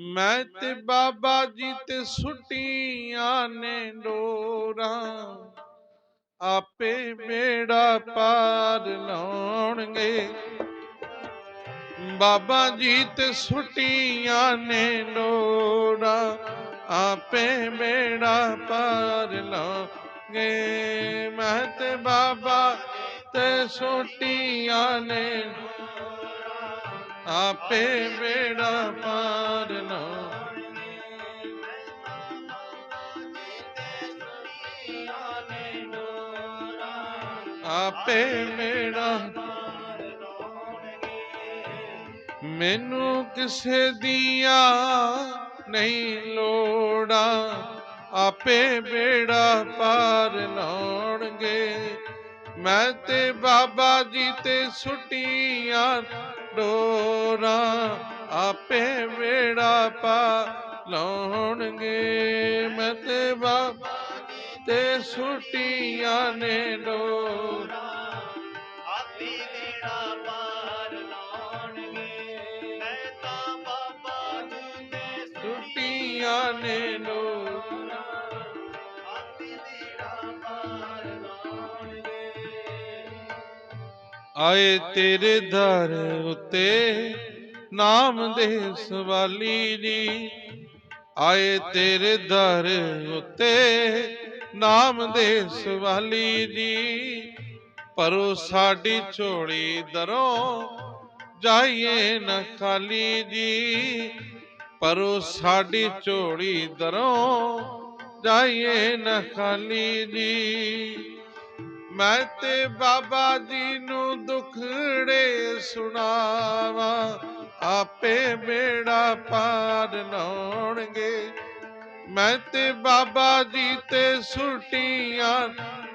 ਮੈਂ ਤੇ ਬਾਬਾ ਜੀ ਤੇ ਸੁੱਟੀਆਂ ਨੇ ਡੋਰਾਂ। ਆਪੇ ਮੇੜਾ ਪਾਰ ਲਾਉਣਗੇ। ਬਾਬਾ ਜੀ ਤੇ ਸੁੱਟੀਆਂ ਨੇ ਡੋਰਾਂ। ਆਪੇ ਮੇੜਾ ਪਾਰ ਲਾਉਣਗੇ। ਮੈਂ ਤੇ ਬਾਬਾ ਤੇ ਸੁੱਟੀਆਂ ਨੇ ਆਪੇ ਮੇੜਾ ਪਾਰਨਾ ਆਪੇ ਮੇੜਾ ਮੈਨੂੰ ਕਿਸੇ ਦੀਆਂ ਨਹੀਂ ਲੋੜਾਂ। ਆਪੇ ਬੇੜਾ ਪਾਰ ਲਾਉਣਗੇ। ਮੈਂ ਤੇ ਬਾਬਾ ਜੀ ਤੇ ਸੁੱਟੀਆਂ ਡੋਰਾਂ ਆਪੇ ਵੇੜਾ ਪਾ ਲਾਉਣਗੇ। ਮੈਂ ਤੇ ਬਾਬਾ ਤੇ ਸੁੱਟੀਆਂ ਨੇ ਡੋਰਾਂ ਆਏ ਤੇਰੇ ਦਰ ਉਤੇ, ਨਾਮ ਦੇ ਸਵਾਲੀ ਜੀ। ਆਏ ਤੇਰੇ ਦਰ ਉਤੇ, ਨਾਮ ਦੇ ਸਵਾਲੀ ਜੀ। ਪਰੋ ਸਾਡੀ ਝੋਲੀ ਦਰੋਂ ਜਾਈਏ ਨਾ ਖਾਲੀ ਜੀ। ਪਰੋ ਸਾਡੀ ਝੋਲੀ ਦਰੋਂ ਜਾਈਏ ਨਾ ਖਾਲੀ ਜੀ। ਮੈਂ ਤੇ ਬਾਬਾ ਜੀ ਨੂੰ ਦੁਖੜੇ ਸੁਣਾਵਾਂ, ਆਪੇ ਮੇੜਾ ਪਾਰ ਲਾਉਣਗੇ ਮੈਂ ਤੇ ਬਾਬਾ ਜੀ ਤੇ ਸੁਟੀਆਂ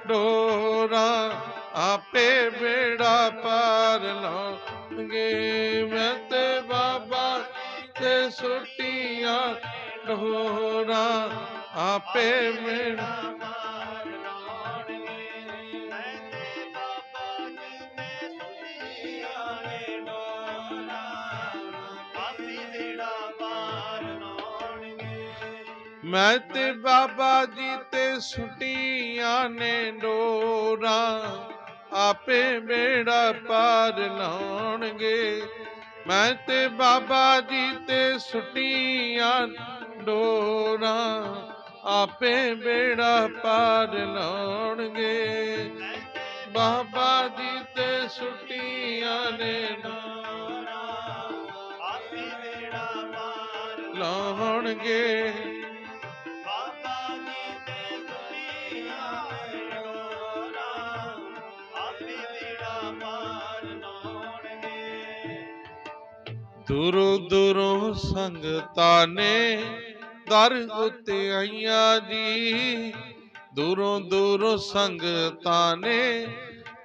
ਡੋਰਾਂ, ਆਪੇ ਮੇੜਾ ਪਾਰ ਲਾਉਣਗੇ ਮੈਂ ਤੇ ਬਾਬਾ ਤੇ ਸੁਟੀਆਂ ਡੋਰਾਂ, ਆਪੇ ਮੇੜਾ ਮੈਂ ਤੇ ਬਾਬਾ ਜੀ ਤੇ ਸੁਟੀਆਂ ਨੇ ਡੋਰਾਂ, ਆਪੇ ਮੇੜਾ ਪਾਰ ਲਾਉਣਗੇ। ਮੈਂ ਤੇ ਬਾਬਾ ਜੀ ਤੇ ਸੁਟੀਆਂ ਡੋਰਾਂ, ਆਪੇ ਬੇੜਾ ਪਾਰ ਲਾਉਣਗੇ। ਬਾਬਾ ਜੀ ਤੇ ਸੁਟੀਆਂ ਨੇ ਡੋਰਾਂ, ਆਪੀ ਮੇਰਾ ਪਾਰ ਲਾਉਣਗੇ। ਦੂਰੋਂ ਦੂਰੋਂ ਸੰਗਤਾਂ ਨੇ ਦਰ ਉੱਤੇ ਆਈਆਂ ਜੀ। ਦੂਰੋਂ ਦੂਰੋਂ ਸੰਗਤਾਂ ਨੇ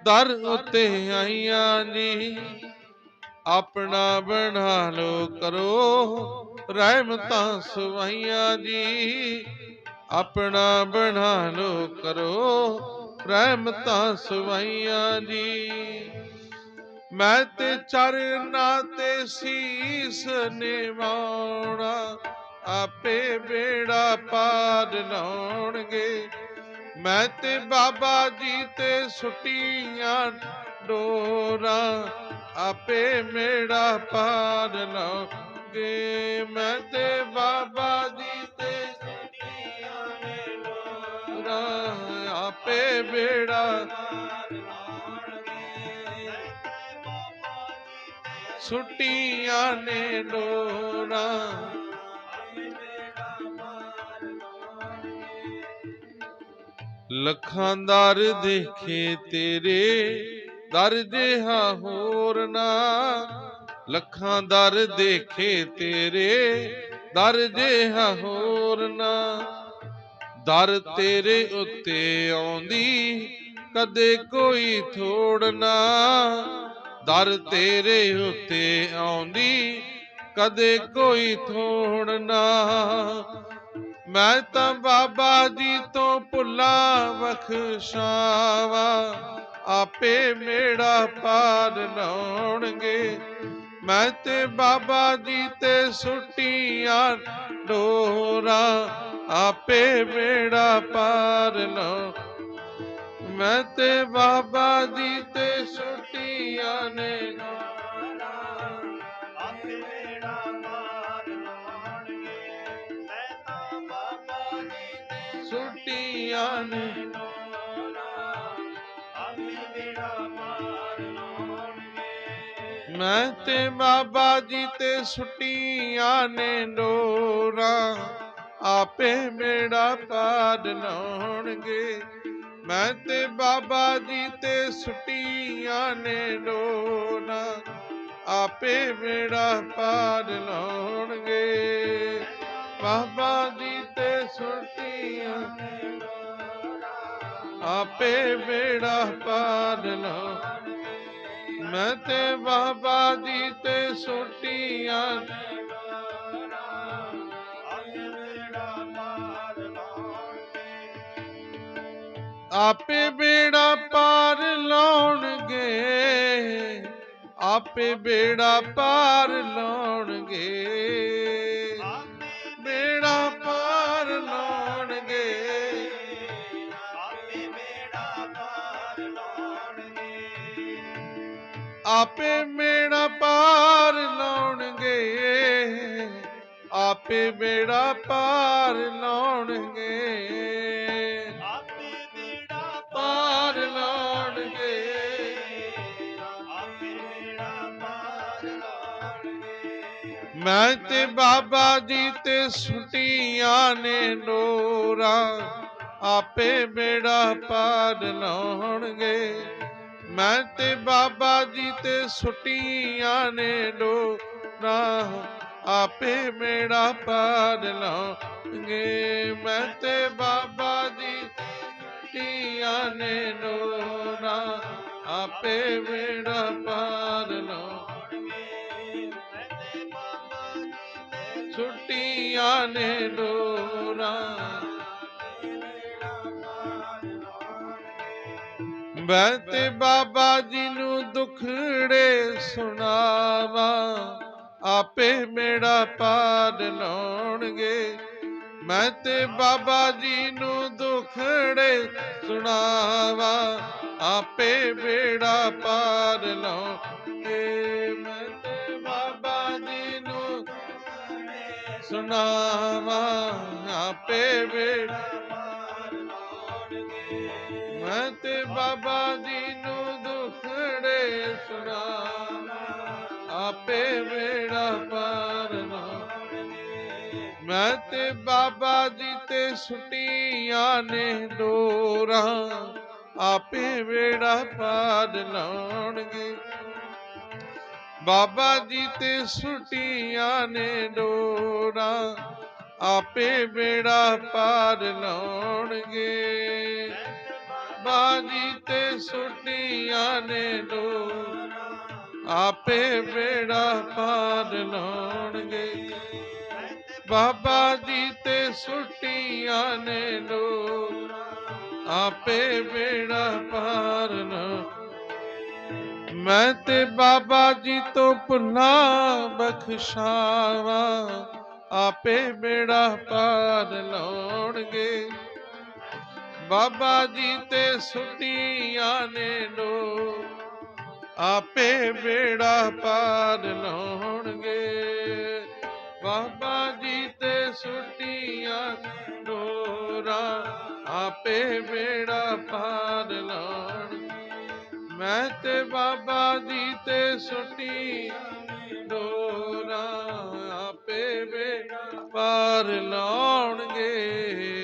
ਦਰ ਉੱਤੇ ਆਈਆਂ ਜੀ। ਆਪਣਾ ਬਣਾ ਲੋ ਕਰੋ ਰਹਿਮਤਾਂ ਸਵਾਈਆਂ ਜੀ। ਆਪਣਾ ਬਣਾ ਲੋ ਕਰੋ ਰਹਿਮਤਾਂ ਸਵਾਈਆਂ ਜੀ। ਮੈਂ ਤੇ ਚਰਨਾਂ ਤੇ ਸੀਸ ਨਿਵਾਉਣਾ, ਆਪੇ ਬੇੜਾ ਪਾਰ ਲਾਉਣਗੇ। ਮੈਂ ਤੇ ਬਾਬਾ ਜੀ ਤੇ ਸੁਟੀਆਂ ਡੋਰਾਂ, ਆਪੇ ਮੇੜਾ ਪਾਰ ਲਾਉਣਗੇ। ਮੈਂ ਤੇ ਬਾਬਾ ਜੀ ਤੇ ਸੁਣੀਆਂ ਨੇ ਆਪੇ ਬੇੜਾ ਜੀ ਨੇ ਡੋਰਾਂ ਲੱਖਾਂ ਦਰ ਦੇਖੇ ਤੇਰੇ, ਦਰ ਜਿਹਾ ਹੋਰ ਨਾ। ਲੱਖਾਂ ਦਰ ਦੇਖੇ ਤੇਰੇ, ਦਰ ਜਿਹਾ ਹੋਰ ਨਾ। ਦਰ ਤੇਰੇ ਉੱਤੇ ਆਉਂਦੀ, ਕਦੇ ਕੋਈ ਥੋੜਨਾ ਦਰ ਤੇਰੇ ਉੱਤੇ ਆਉਂਦੀ, ਕਦੇ ਕੋਈ ਥੋੜ ਨਾ। ਮੈਂ ਤਾਂ ਬਾਬਾ ਜੀ ਤੋਂ ਭੁੱਲਾ ਬਖਸ਼ਾਵਾ, ਆਪੇ ਮੇੜਾ ਪਾਰ ਲਾਉਣਗੇ। ਮੈਂ ਤੇ ਬਾਬਾ ਜੀ ਤੇ ਸੁੱਟੀਆਂ ਡੋਰਾ, ਆਪੇ ਬੇੜਾ ਪਾਰ ਲਓ ਮੈਂ ਤੇ ਬਾਬਾ ਜੀ ਤੇ ਛੁੱਟੀਆਂ ਨੇ ਆਪੇ ਮੇਰਾ ਮੈਂ ਤੇ ਬਾਬਾ ਜੀ ਤੇ ਛੁੱਟੀਆਂ ਨੇ ਆਪੇ ਮੇਰਾ ਪਾਰ ਲਾਉਣਗੇ। ਮੈਂ ਤੇ ਬਾਬਾ ਜੀ ਤੇ ਸੁੱਟੀਆਂ ਨੇ ਡੋਰਾ ਆਪੇ ਮੇੜਾ ਪਾਰ ਲਾਉਣਗੇ। ਬਾਬਾ ਜੀ ਤੇ ਸੁੱਟੀਆਂ ਨੇ ਡੋਰਾ ਆਪੇ ਮੇੜਾ ਪਾਰ ਲਾਉਣਗੇ। ਮੈਂ ਤੇ ਬਾਬਾ ਜੀ ਤੇ ਸੁੱਟੀਆਂ ਆਪੇ ਆਪੇ ਬੇੜਾ ਪਾਰ ਲਾਉਣਗੇ, ਆਪੇ ਬੇੜਾ ਪਾਰ ਲਾਉਣਗੇ। ਬੇੜਾ ਪਾਰ ਲਾਉਣਗੇ। ਆਪੇ ਬੇੜਾ ਪਾਰ ਲਾਉਣਗੇ, ਆਪੇ ਮੇੜਾ ਪਾਰ ਲਾਉਣਗੇ ਆਪੇ ਬੇੜਾ ਪਾਰ ਲਾਉਣਗੇ। ਮੈਂ ਤੇ ਬਾਬਾ ਜੀ ਤੇ ਸੁਟੀਆਂ ਨੇ ਡੋਰਾ ਆਪੇ ਬੇੜਾ ਪਾਰ ਲਾਉਣਗੇ। ਮੈਂ ਤੇ ਬਾਬਾ ਜੀ ਤੇ ਸੁਟੀਆਂ ਨੇ ਡੋਰਾ ਆਪੇ ਬੇੜਾ ਪਾਰ ਲਾਉਣਗੇ। ਮੈਂ ਤੇ ਬਾਬਾ ਜੀ ਸੁਟੀਆਂ ਨੇ ਡੋਰਾ ਆਪੇ ਬੇੜਾ ਪਾਰ ਲਾਉਣਗੇ ਦੇ ਨੇ ਡੋਰਾ ਮੇਰਾ ਮੈਂ ਤੇ ਬਾਬਾ ਜੀ ਨੂੰ ਦੁਖੜੇ ਸੁਣਾਵਾ, ਆਪੇ ਮੇਰਾ ਪਾਰ ਲਾਉਣਗੇ। ਮੈਂ ਤੇ ਬਾਬਾ ਜੀ ਨੂੰ ਦੁਖੜੇ ਸੁਣਾਵਾ, ਆਪੇ ਬੇੜਾ ਪਾਰ ਲਾਉਣ ਸੁਣਾਵਾ ਆਪੇ ਬੇੜਾ ਮੈਂ ਤੇ ਬਾਬਾ ਜੀ ਨੂੰ ਦੁਖੜੇ ਸੁਣਾ। ਆਪੇ ਵੇੜਾ ਪਾਰ ਮੈਂ ਤੇ ਬਾਬਾ ਜੀ ਤੇ ਸੁਟੀਆਂ ਨੇ ਡੋਰਾ। ਆਪੇ ਵੇੜਾ ਪਾਰ ਲਾਉਣਗੇ। ਬਾਬਾ ਜੀ ਤੇ ਸੁਟੀਆਂ ਨੇ ਡੋਰਾ, ਆਪੇ ਬੇੜਾ ਪਾਰ ਲਾਉਣਗੇ। ਬਾਜੀ ਤੇ ਸੁਟੀਆਂ ਨੇ ਡੋਰਾ, ਆਪੇ ਬੇੜਾ ਪਾਰ ਲਾਉਣਗੇ। ਬਾਬਾ ਜੀ ਤੇ ਸੁਟੀਆਂ ਨੇ ਡੋਰਾ, ਆਪੇ ਬੇੜਾ ਪਾਰ ਲਾਉਣਗੇ ਮੈਂ ਤੇ ਬਾਬਾ ਜੀ ਤੋਂ ਪੁਨਾ ਬਖਸ਼ਾਵਾ, ਆਪੇ ਬੇੜਾ ਪਾਰ ਲਾਉਣਗੇ। ਬਾਬਾ ਜੀ ਤੇ ਸੁਟੀਆਂ ਨੇ ਡੋ ਆਪੇ ਬੇੜਾ ਪਾਰ ਲਾਉਣਗੇ। ਬਾਬਾ ਜੀ ਤੇ ਸੁਟੀਆਂ ਡੋਰਾ, ਆਪੇ ਬੇੜਾ ਪਾਰ ਮੈਂ ਤੇ ਬਾਬਾ ਜੀ ਤੇ ਸੁਟੀ ਡੋਰਾ ਆਪੇ ਬੇੜਾ ਪਾਰ ਲਾਉਣਗੇ।